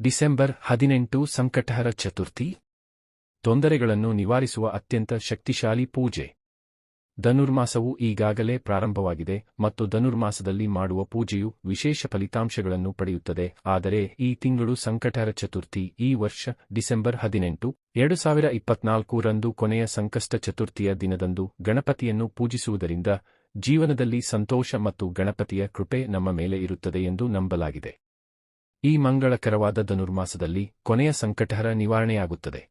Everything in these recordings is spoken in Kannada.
ಡಿಸೆಂಬರ್ ಹದಿನೆಂಟು ಸಂಕಟಹರ ಚತುರ್ಥಿ. ತೊಂದರೆಗಳನ್ನು ನಿವಾರಿಸುವ ಅತ್ಯಂತ ಶಕ್ತಿಶಾಲಿ ಪೂಜೆ. ಧನುರ್ಮಾಸವು ಈಗಾಗಲೇ ಪ್ರಾರಂಭವಾಗಿದೆ ಮತ್ತು ಧನುರ್ಮಾಸದಲ್ಲಿ ಮಾಡುವ ಪೂಜೆಯು ವಿಶೇಷ ಫಲಿತಾಂಶಗಳನ್ನು ಪಡೆಯುತ್ತದೆ. ಆದರೆ ಈ ತಿಂಗಳು ಸಂಕಟಹರ ಚತುರ್ಥಿ. ಈ ವರ್ಷ ಡಿಸೆಂಬರ್ ಹದಿನೆಂಟು, ಎರಡು ಸಾವಿರ ಇಪ್ಪತ್ನಾಲ್ಕು ರಂದು ಕೊನೆಯ ಸಂಕಷ್ಟ ಚತುರ್ಥಿಯ ದಿನದಂದು ಗಣಪತಿಯನ್ನು ಪೂಜಿಸುವುದರಿಂದ ಜೀವನದಲ್ಲಿ ಸಂತೋಷ ಮತ್ತು ಗಣಪತಿಯ ಕೃಪೆ ನಮ್ಮ ಮೇಲೆ ಇರುತ್ತದೆ ಎಂದು ನಂಬಲಾಗಿದೆ. ಈ ಮಂಗಳಕರವಾದ ಧನುರ್ಮಾಸದಲ್ಲಿ ಕೊನೆಯ ಸಂಕಟಹರ ನಿವಾರಣೆಯಾಗುತ್ತದೆ.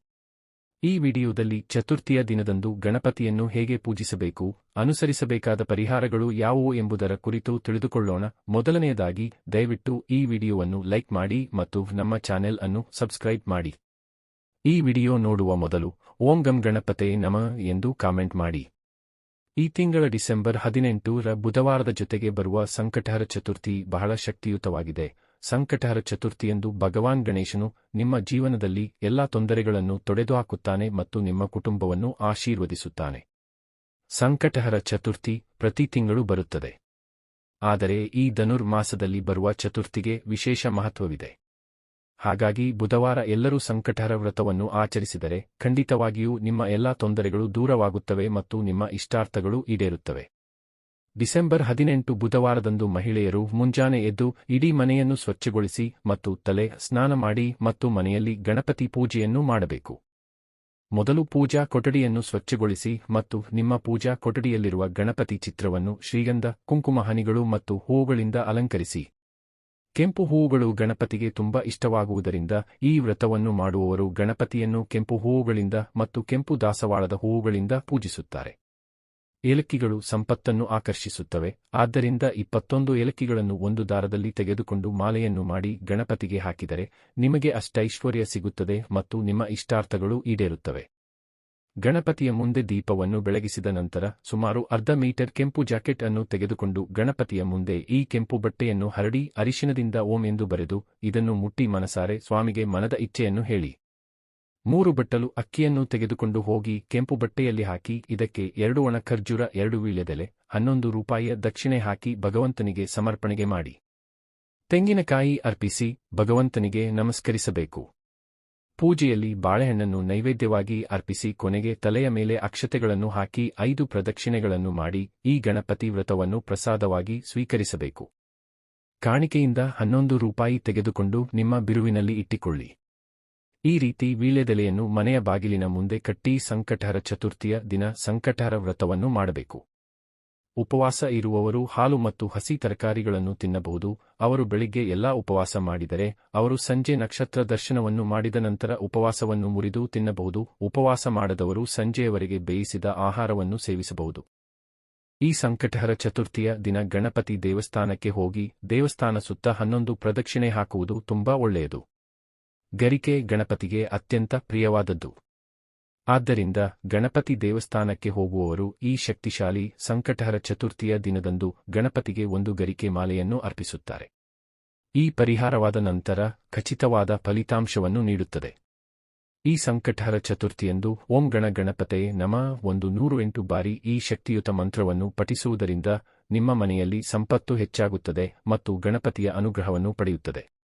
ಈ ವಿಡಿಯೋದಲ್ಲಿ ಚತುರ್ಥಿಯ ದಿನದಂದು ಗಣಪತಿಯನ್ನು ಹೇಗೆ ಪೂಜಿಸಬೇಕು, ಅನುಸರಿಸಬೇಕಾದ ಪರಿಹಾರಗಳು ಯಾವುವು ಎಂಬುದರ ಕುರಿತು ತಿಳಿದುಕೊಳ್ಳೋಣ. ಮೊದಲನೆಯದಾಗಿ, ದಯವಿಟ್ಟು ಈ ವಿಡಿಯೋವನ್ನು ಲೈಕ್ ಮಾಡಿ ಮತ್ತು ನಮ್ಮ ಚಾನೆಲ್ ಅನ್ನು ಸಬ್ಸ್ಕ್ರೈಬ್ ಮಾಡಿ. ಈ ವಿಡಿಯೋ ನೋಡುವ ಮೊದಲು, ಓಂ ಗಂ ಗಣಪತೆ ನಮ ಎಂದು ಕಾಮೆಂಟ್ ಮಾಡಿ. ಈ ತಿಂಗಳ ಡಿಸೆಂಬರ್ ಹದಿನೆಂಟು ರ ಬುಧವಾರದ ಜೊತೆಗೆ ಬರುವ ಸಂಕಟಹರ ಚತುರ್ಥಿ ಬಹಳ ಶಕ್ತಿಯುತವಾಗಿದೆ. ಸಂಕಟಹರ ಚತುರ್ಥಿಯಂದು ಭಗವಾನ್ ಗಣೇಶನು ನಿಮ್ಮ ಜೀವನದಲ್ಲಿ ಎಲ್ಲಾ ತೊಂದರೆಗಳನ್ನು ತೊಡೆದುಹಾಕುತ್ತಾನೆ ಮತ್ತು ನಿಮ್ಮ ಕುಟುಂಬವನ್ನು ಆಶೀರ್ವದಿಸುತ್ತಾನೆ. ಸಂಕಟಹರ ಚತುರ್ಥಿ ಪ್ರತಿ ತಿಂಗಳು ಬರುತ್ತದೆ. ಆದರೆ ಈ ಧನುರ್ಮಾಸದಲ್ಲಿ ಬರುವ ಚತುರ್ಥಿಗೆ ವಿಶೇಷ ಮಹತ್ವವಿದೆ. ಹಾಗಾಗಿ ಬುಧವಾರ ಎಲ್ಲರೂ ಸಂಕಟಹರ ವ್ರತವನ್ನು ಆಚರಿಸಿದರೆ ಖಂಡಿತವಾಗಿಯೂ ನಿಮ್ಮ ಎಲ್ಲಾ ತೊಂದರೆಗಳು ದೂರವಾಗುತ್ತವೆ ಮತ್ತು ನಿಮ್ಮ ಇಷ್ಟಾರ್ಥಗಳು ಈಡೇರುತ್ತವೆ. ಡಿಸೆಂಬರ್ ಹದಿನೆಂಟು ಬುಧವಾರದಂದು ಮಹಿಳೆಯರು ಮುಂಜಾನೆ ಎದ್ದು ಇಡೀ ಮನೆಯನ್ನು ಸ್ವಚ್ಛಗೊಳಿಸಿ ಮತ್ತು ತಲೆ ಸ್ನಾನ ಮಾಡಿ ಮತ್ತು ಮನೆಯಲ್ಲಿ ಗಣಪತಿ ಪೂಜೆಯನ್ನು ಮಾಡಬೇಕು. ಮೊದಲು ಪೂಜಾ ಕೊಠಡಿಯನ್ನು ಸ್ವಚ್ಛಗೊಳಿಸಿ ಮತ್ತು ನಿಮ್ಮ ಪೂಜಾ ಕೊಠಡಿಯಲ್ಲಿರುವ ಗಣಪತಿ ಚಿತ್ರವನ್ನು ಶ್ರೀಗಂಧ ಕುಂಕುಮ ಹನಿಗಳು ಮತ್ತು ಹೂವುಗಳಿಂದ ಅಲಂಕರಿಸಿ. ಕೆಂಪು ಹೂವುಗಳು ಗಣಪತಿಗೆ ತುಂಬಾ ಇಷ್ಟವಾಗುವುದರಿಂದ ಈ ವ್ರತವನ್ನು ಮಾಡುವವರು ಗಣಪತಿಯನ್ನು ಕೆಂಪು ಹೂವುಗಳಿಂದ ಮತ್ತು ಕೆಂಪು ದಾಸವಾಳದ ಹೂವುಗಳಿಂದ ಪೂಜಿಸುತ್ತಾರೆ. ಏಲಕ್ಕಿಗಳು ಸಂಪತ್ತನ್ನು ಆಕರ್ಷಿಸುತ್ತವೆ. ಆದ್ದರಿಂದ ಇಪ್ಪತ್ತೊಂದು ಏಲಕ್ಕಿಗಳನ್ನು ಒಂದು ದಾರದಲ್ಲಿ ತೆಗೆದುಕೊಂಡು ಮಾಲೆಯನ್ನು ಮಾಡಿ ಗಣಪತಿಗೆ ಹಾಕಿದರೆ ನಿಮಗೆ ಅಷ್ಟೈಶ್ವರ್ಯ ಸಿಗುತ್ತದೆ ಮತ್ತು ನಿಮ್ಮ ಇಷ್ಟಾರ್ಥಗಳು ಈಡೇರುತ್ತವೆ. ಗಣಪತಿಯ ಮುಂದೆ ದೀಪವನ್ನು ಬೆಳಗಿಸಿದ ನಂತರ ಸುಮಾರು ಅರ್ಧ ಮೀಟರ್ ಕೆಂಪು ಜಾಕೆಟ್ ಅನ್ನು ತೆಗೆದುಕೊಂಡು ಗಣಪತಿಯ ಮುಂದೆ ಈ ಕೆಂಪು ಬಟ್ಟೆಯನ್ನು ಹರಡಿ ಅರಿಶಿನದಿಂದ ಓಂ ಎಂದು ಬರೆದು ಇದನ್ನು ಮುಟ್ಟಿ ಮನಸಾರೆ ಸ್ವಾಮಿಗೆ ಮನದ ಇಚ್ಛೆಯನ್ನು ಹೇಳಿ. ಮೂರು ಬಟ್ಟಲು ಅಕ್ಕಿಯನ್ನು ತೆಗೆದುಕೊಂಡು ಹೋಗಿ ಕೆಂಪು ಬಟ್ಟೆಯಲ್ಲಿ ಹಾಕಿ ಇದಕ್ಕೆ ಎರಡು ಒಣ ಖರ್ಜೂರ, ಎರಡು ವೀಳ್ಯದೆಲೆ, ಹನ್ನೊಂದು ರೂಪಾಯಿಯ ದಕ್ಷಿಣೆ ಹಾಕಿ ಭಗವಂತನಿಗೆ ಸಮರ್ಪಣೆಗೆ ಮಾಡಿ. ತೆಂಗಿನಕಾಯಿ ಅರ್ಪಿಸಿ ಭಗವಂತನಿಗೆ ನಮಸ್ಕರಿಸಬೇಕು. ಪೂಜೆಯಲ್ಲಿ ಬಾಳೆಹಣ್ಣನ್ನು ನೈವೇದ್ಯವಾಗಿ ಅರ್ಪಿಸಿ ಕೊನೆಗೆ ತಲೆಯ ಮೇಲೆ ಅಕ್ಷತೆಗಳನ್ನು ಹಾಕಿ ಐದು ಪ್ರದಕ್ಷಿಣೆಗಳನ್ನು ಮಾಡಿ ಈ ಗಣಪತಿ ವ್ರತವನ್ನು ಪ್ರಸಾದವಾಗಿ ಸ್ವೀಕರಿಸಬೇಕು. ಕಾಣಿಕೆಯಿಂದ ಹನ್ನೊಂದು ರೂಪಾಯಿ ತೆಗೆದುಕೊಂಡು ನಿಮ್ಮ ಬಿರುವಿನಲ್ಲಿ ಇಟ್ಟಿಕೊಳ್ಳಿ. ಈ ರೀತಿ ವೀಳ್ಯದೆಲೆಯನ್ನು ಮನೆಯ ಬಾಗಿಲಿನ ಮುಂದೆ ಕಟ್ಟಿ ಸಂಕಟಹರ ಚತುರ್ಥಿಯ ದಿನ ಸಂಕಟಹರ ವ್ರತವನ್ನು ಮಾಡಬೇಕು. ಉಪವಾಸ ಇರುವವರು ಹಾಲು ಮತ್ತು ಹಸಿ ತರಕಾರಿಗಳನ್ನು ತಿನ್ನಬಹುದು, ಅವರು ಬೆಳಿಗ್ಗೆ ಎಲ್ಲಾ ಉಪವಾಸ ಮಾಡಿದರೆ, ಅವರು ಸಂಜೆ ನಕ್ಷತ್ರ ದರ್ಶನವನ್ನು ಮಾಡಿದ ನಂತರ ಉಪವಾಸವನ್ನು ಮುರಿದು ತಿನ್ನಬಹುದು, ಉಪವಾಸ ಮಾಡದವರು ಸಂಜೆಯವರೆಗೆ ಬೇಯಿಸಿದ ಆಹಾರವನ್ನು ಸೇವಿಸಬಹುದು. ಈ ಸಂಕಟಹರ ಚತುರ್ಥಿಯ ದಿನ ಗಣಪತಿ ದೇವಸ್ಥಾನಕ್ಕೆ ಹೋಗಿ, ದೇವಸ್ಥಾನ ಸುತ್ತ ಹನ್ನೊಂದು ಪ್ರದಕ್ಷಿಣೆ ಹಾಕುವುದು ತುಂಬಾ ಒಳ್ಳೆಯದು. ಗರಿಕೆ ಗಣಪತಿಗೆ ಅತ್ಯಂತ ಪ್ರಿಯವಾದದ್ದು. ಆದ್ದರಿಂದ ಗಣಪತಿ ದೇವಸ್ಥಾನಕ್ಕೆ ಹೋಗುವವರು ಈ ಶಕ್ತಿಶಾಲಿ ಸಂಕಟಹರ ಚತುರ್ಥಿಯ ದಿನದಂದು ಗಣಪತಿಗೆ ಒಂದು ಗರಿಕೆ ಮಾಲೆಯನ್ನು ಅರ್ಪಿಸುತ್ತಾರೆ. ಈ ಪರಿಹಾರವಾದ ನಂತರ ಖಚಿತವಾದ ಫಲಿತಾಂಶವನ್ನು ನೀಡುತ್ತದೆ. ಈ ಸಂಕಟಹರ ಚತುರ್ಥಿಯಂದು ಓಂ ಗಣ ಗಣಪತೆ ನಮ ಒಂದು ನೂರು ಎಂಟು ಬಾರಿ ಈ ಶಕ್ತಿಯುತ ಮಂತ್ರವನ್ನು ಪಠಿಸುವುದರಿಂದ ನಿಮ್ಮ ಮನೆಯಲ್ಲಿ ಸಂಪತ್ತು ಹೆಚ್ಚಾಗುತ್ತದೆ ಮತ್ತು ಗಣಪತಿಯ ಅನುಗ್ರಹವನ್ನು ಪಡೆಯುತ್ತದೆ.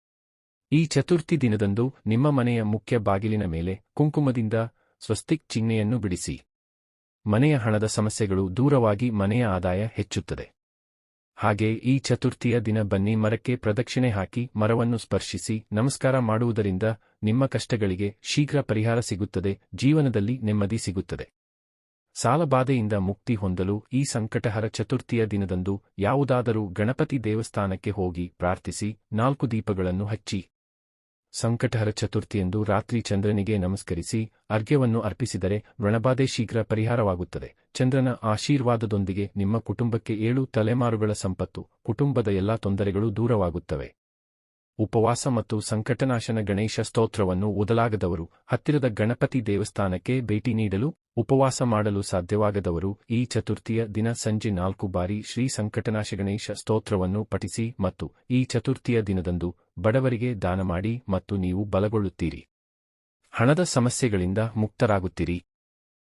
ಈ ಚತುರ್ಥಿ ದಿನದಂದು ನಿಮ್ಮ ಮನೆಯ ಮುಖ್ಯ ಬಾಗಿಲಿನ ಮೇಲೆ ಕುಂಕುಮದಿಂದ ಸ್ವಸ್ತಿಕ್ ಚಿಹ್ನೆಯನ್ನು ಬಿಡಿಸಿ. ಮನೆಯ ಹಣದ ಸಮಸ್ಯೆಗಳು ದೂರವಾಗಿ ಮನೆಯ ಆದಾಯ ಹೆಚ್ಚುತ್ತದೆ. ಹಾಗೆ ಈ ಚತುರ್ಥಿಯ ದಿನ ಬನ್ನಿ ಮರಕ್ಕೆ ಪ್ರದಕ್ಷಿಣೆ ಹಾಕಿ ಮರವನ್ನು ಸ್ಪರ್ಶಿಸಿ ನಮಸ್ಕಾರ ಮಾಡುವುದರಿಂದ ನಿಮ್ಮ ಕಷ್ಟಗಳಿಗೆ ಶೀಘ್ರ ಪರಿಹಾರ ಸಿಗುತ್ತದೆ, ಜೀವನದಲ್ಲಿ ನೆಮ್ಮದಿ ಸಿಗುತ್ತದೆ. ಸಾಲಬಾಧೆಯಿಂದ ಮುಕ್ತಿ ಹೊಂದಲು ಈ ಸಂಕಟಹರ ಚತುರ್ಥಿಯ ದಿನದಂದು ಯಾವುದಾದರೂ ಗಣಪತಿ ದೇವಸ್ಥಾನಕ್ಕೆ ಹೋಗಿ ಪ್ರಾರ್ಥಿಸಿ ನಾಲ್ಕು ದೀಪಗಳನ್ನು ಹಚ್ಚಿ. ಸಂಕಟಹರ ಚತುರ್ಥಿಯಂದು ರಾತ್ರಿ ಚಂದ್ರನಿಗೆ ನಮಸ್ಕರಿಸಿ ಅರ್ಘ್ಯವನ್ನು ಅರ್ಪಿಸಿದರೆ ವ್ರಣಬಾಧೆ ಶೀಘ್ರ ಪರಿಹಾರವಾಗುತ್ತದೆ. ಚಂದ್ರನ ಆಶೀರ್ವಾದದೊಂದಿಗೆ ನಿಮ್ಮ ಕುಟುಂಬಕ್ಕೆ ಏಳು ತಲೆಮಾರುಗಳ ಸಂಪತ್ತು, ಕುಟುಂಬದ ಎಲ್ಲಾ ತೊಂದರೆಗಳು ದೂರವಾಗುತ್ತವೆ. ಉಪವಾಸ ಮತ್ತು ಸಂಕಟನಾಶನ ಗಣೇಶ ಸ್ತೋತ್ರವನ್ನು ಓದಲಾಗದವರು, ಹತ್ತಿರದ ಗಣಪತಿ ದೇವಸ್ಥಾನಕ್ಕೆ ಭೇಟಿ ನೀಡಲು ಉಪವಾಸ ಮಾಡಲು ಸಾಧ್ಯವಾಗದವರು, ಈ ಚತುರ್ಥಿಯ ದಿನ ಸಂಜೆ ನಾಲ್ಕು ಬಾರಿ ಶ್ರೀ ಸಂಕಟನಾಶ ಗಣೇಶ ಸ್ತೋತ್ರವನ್ನು ಪಠಿಸಿ ಮತ್ತು ಈ ಚತುರ್ಥಿಯ ದಿನದಂದು ಬಡವರಿಗೆ ದಾನ ಮಾಡಿ ಮತ್ತು ನೀವು ಬಲಗೊಳ್ಳುತ್ತೀರಿ. ಹಣದ ಸಮಸ್ಯೆಗಳಿಂದ ಮುಕ್ತರಾಗುತ್ತೀರಿ.